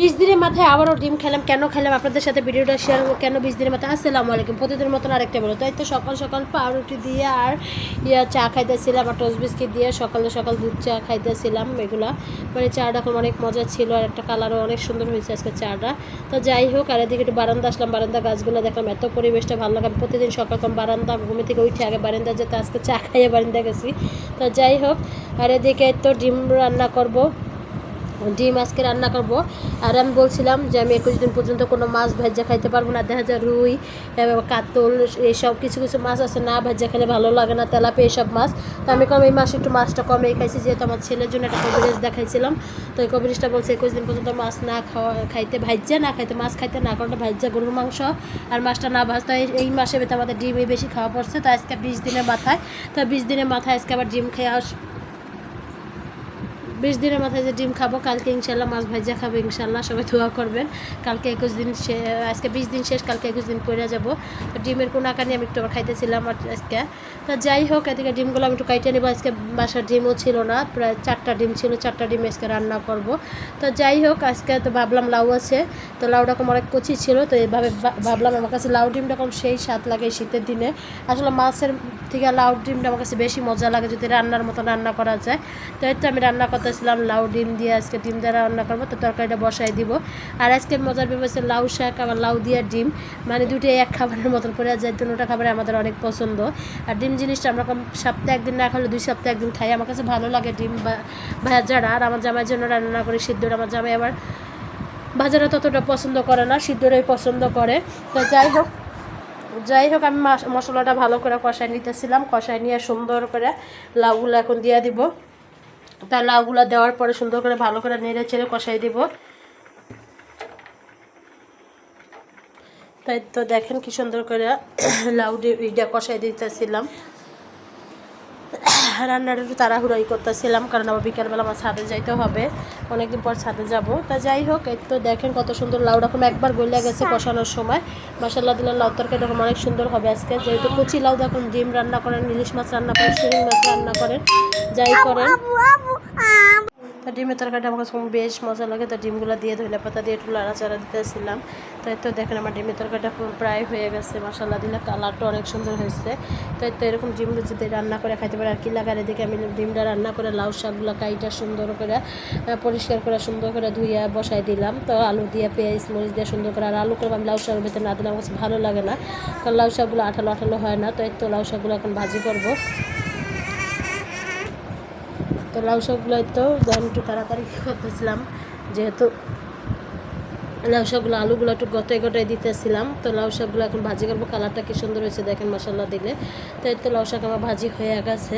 বিশ দিনের মাথায় আবারও ডিম খেলাম। কেন খেলাম? আপনাদের সাথে ভিডিওটা শেয়ার করব। কেন বিশ দিনের মাথায়? আসসালামু আলাইকুম। প্রতিদিনের মতন আরেকটা বলো। তাই তো সকাল সকাল পাউরুটি দিয়ে আর ইয়া চা খাইতেছিলাম, আর টোস্ট বিস্কিট দিয়ে সকালে সকাল দুধ চা খাইতেছিলাম এগুলা। মানে চাটা এখন অনেক মজা ছিল, আর একটা কালারও অনেক সুন্দর হয়েছে আজকে চাটা। তো যাই হোক, আর এদিকে একটু বারান্দা আসলাম। বারান্দা গাছগুলো দেখলাম, এত পরিবেশটা ভালো লাগে। প্রতিদিন সকাল সকাল বারান্দা, ঘুমে থেকে উঠে আগে বারান্দা যেতে, আজকে চা খাইয়ে বারান্দা গেছি। তো যাই হোক, আর এদিকে তো ডিম রান্না করব। ডিম আজকে রান্না করব। আর আমি বলছিলাম যে আমি একুশ দিন পর্যন্ত কোনো মাছ ভেজা খাইতে পারব না। দেখা যায় রুই কাতল এইসব কিছু কিছু মাছ আছে না, ভেজা খেলে ভালো লাগে না তেলাপি এইসব মাছ। তো আমি কম এই মাসে একটু মাছটা কমেই খাইছি, যেহেতু আমার ছেলের জন্য একটা কবিরাজ দেখাইছিলাম। তো এই কবিরাজটা বলছে একুশ দিন পর্যন্ত মাছ না খাওয়া, খাইতে ভাজ্যা না খাইতে মাছ, খাইতে না কারণ ভাজ্যা গরুর মাংস। আর মাছটা না ভাজতে এই- মাসে আমাদের ডিমই বেশি খাওয়া পড়ছে। তো আজকে বিশ দিনের মাথায়, তো বিশ দিনের মাথায় আজকে আবার ডিম খেয়ে বিশ দিনের মাথায় যে ডিম খাব, কালকে ইনশাল্লাহ মাছ ভাজা খাব ইনশাল্লাহ সবাই দোয়া করবেন। কালকে একুশ দিন আজকে বিশ দিন শেষ, কালকে একুশ দিন পরে যাব। তো ডিমের কোনো আকার আমি একটু খাইতেছিলাম আর আজকে। তো যাই হোক, এদিকে ডিমগুলো আমি একটু কাইটে নেব। আজকে বাসার ডিমও ছিল না, প্রায় চারটা ডিম ছিল, চারটা ডিম আজকে রান্না করব। তো যাই হোক, আজকে তো ভাবলাম লাউ আছে। তো লাউটা কম অনেক কচি ছিল, তো এইভাবে ভাবলাম আমার কাছে লাউ ডিমটা কম সেই স্বাদ লাগে শীতের দিনে। আসলে মাছের থেকে লাউ ডিমটা আমার কাছে বেশি মজা লাগে যদি রান্নার মতো রান্না করা যায়। তো তো আমি রান্না করতেছিলাম লাউ ডিম দিয়ে আজকে ডিম দ্বারা রান্না করব, তো তরকারিটা বসাই দিব। আর আজকে মজার ব্যাপার হচ্ছে লাউ শাক আবার লাউ দিয়ে ডিম মানে দুটোই এক খাবারের মতন করে যায় দুটোটা খাবার আমাদের অনেক পছন্দ। আর ডিম জিনিসটা আমরা সপ্তাহে একদিন না খালে দুই সপ্তাহে একদিন খাই। আমার কাছে ভালো লাগে ডিম বা ভাজাটা আর আমার জামাইয়ের জন্য রান্না করি সিদ্ধটা আমার জামাই আবার ভাজাটা ততটা পছন্দ করে না সিদ্ধটাই পছন্দ করে। তো যাই হোক যাই হোক, আমি মশলাটা ভালো করে কষাই নিতেছিলাম। কষাই নিয়ে সুন্দর করে লাউগুলো এখন দিয়ে দিব। তা লাউগুলো দেওয়ার পরে সুন্দর করে ভালো করে নেড়ে চেড়ে কষাই দিব। তাই তো দেখেন কি সুন্দর করে লাউ ইটা কষাই দিতেছিলাম। রান্নাটা একটু তাড়াহুড়াই করতেছিলাম, কারণ আবার বিকালবেলা আমার ছাদে যাইতে হবে। অনেকদিন পর ছাদে যাব। তা যাই হোক, এই তো দেখেন কত সুন্দর লাউ রকম একবার গলিয়া গেছে কষানোর সময়। মশাল্লা দিলে লাউ তরকারি এরকম অনেক সুন্দর হবে আজকে। যেহেতু কচি লাউ দেখুন, ডিম রান্না করেন, ইলিশ মাছ রান্না করেন শিরিং মাছ রান্না করেন, যাই করেন। তা ডিমের তরকারিটা আমার কাছে বেশ মজা লাগে। তো ডিমগুলো দিয়ে ধইলা পাতা দিয়ে একটু লাড়াচাড়া দিতেছিলাম। তাই তো দেখেন আমার ডিমের তরকারিটা পুরো প্রায় হয়ে গেছে। মশলা দিলে কালারটা অনেক সুন্দর হয়েছে। তাই তো এরকম ডিম যদি রান্না করে খাইতে পারে, আর কি লাগার এদিকে আমি ডিমটা রান্না করে, লাউ শাকগুলো কাইটা সুন্দর করে পরিষ্কার করে, সুন্দর করে ধুইয়া বসাই দিলাম। তো আলু দিয়ে, পেঁয়াজ, মরিচ দিয়ে সুন্দর করে, আর আলু করে আমি লাউ শাকের ভেতরে না দিলে আমার কাছে ভালো লাগে না। কারণ লাউ শাকগুলো আঠালো আঠালো হয় না। তো এই তো লাউ শাকগুলো এখন ভাজি করব। তো লাউ শাকগুলো তো আমি একটু তাড়াতাড়ি করতেছিলাম যেহেতু লাউ শাকগুলো আলুগুলো একটু গটাই গটাই দিতেছিলাম তো লাউ শাকগুলো এখন ভাজি করব। কালারটা কি সুন্দর হয়েছে দেখেন মশলা দিলে। তো এই তো লাউ শাক আমার ভাজি হয়ে গেছে।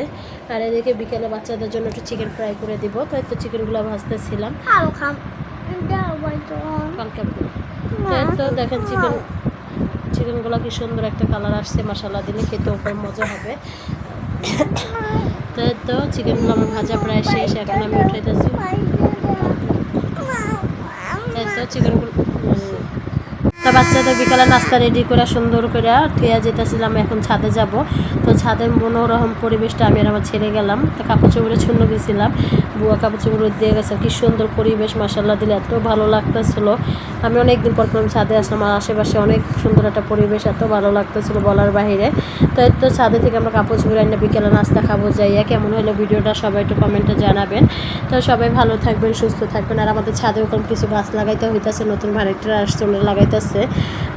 আর এদিকে বিকেলে বাচ্চাদের জন্য একটু চিকেন ফ্রাই করে দিব। তো এই তো চিকেনগুলো ভাজতেছিলাম। তো তো দেখেন চিকেন চিকেনগুলো কি সুন্দর একটা কালার আসছে মশলা দিলে। খেতে উপর মজা হবে। তো চিকেন তো চিকেনগুলো আমার ভাজা প্রায় শেষ এখন আমি উঠাইতেছি। তো চিকেনগুলো বাচ্চাদের বিকালে নাস্তা রেডি করে সুন্দর করে থুয়া যেতেছিলাম, এখন ছাদে যাব। তো ছাদের মনোরম পরিবেশটা আমি আর আমার ছেড়ে গেলাম। তো কাপড় চোপড়ে ছুন্ন গেছিলাম বুয়া কাপড় চোপড় দিয়ে গেছে, কি সুন্দর পরিবেশ মাসাল্লাহ দিলে এত ভালো লাগতেছিল। আমি অনেকদিন পর পর ছাদে আসলাম, আর আশেপাশে অনেক সুন্দর একটা পরিবেশ, এত ভালো লাগতেছিল বলার বাইরে তো তো ছাদে থেকে আমরা কাপড় চোপড় এনে বিকেলে নাস্তা খাব যাইয়া কেমন হলো ভিডিওটা সবাই একটু কমেন্টে জানাবেন। তো সবাই ভালো থাকবেন, সুস্থ থাকবেন, আর আমাদের ছাদে ওরকম কিছু গাছ লাগাইতে হইতাছে, নতুন ভাড়াটিরা আসছে ওরা লাগাইতেছে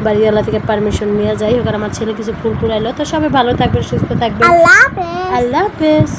বাড়িওয়ালা থেকে পারমিশন নিয়ে যাই হোক আর আমার ছেলে কিছু ফুল কুড়াইলো তো সবাই ভালো থাকবে সুস্থ থাকবেন। আল্লাহ হাফেজ।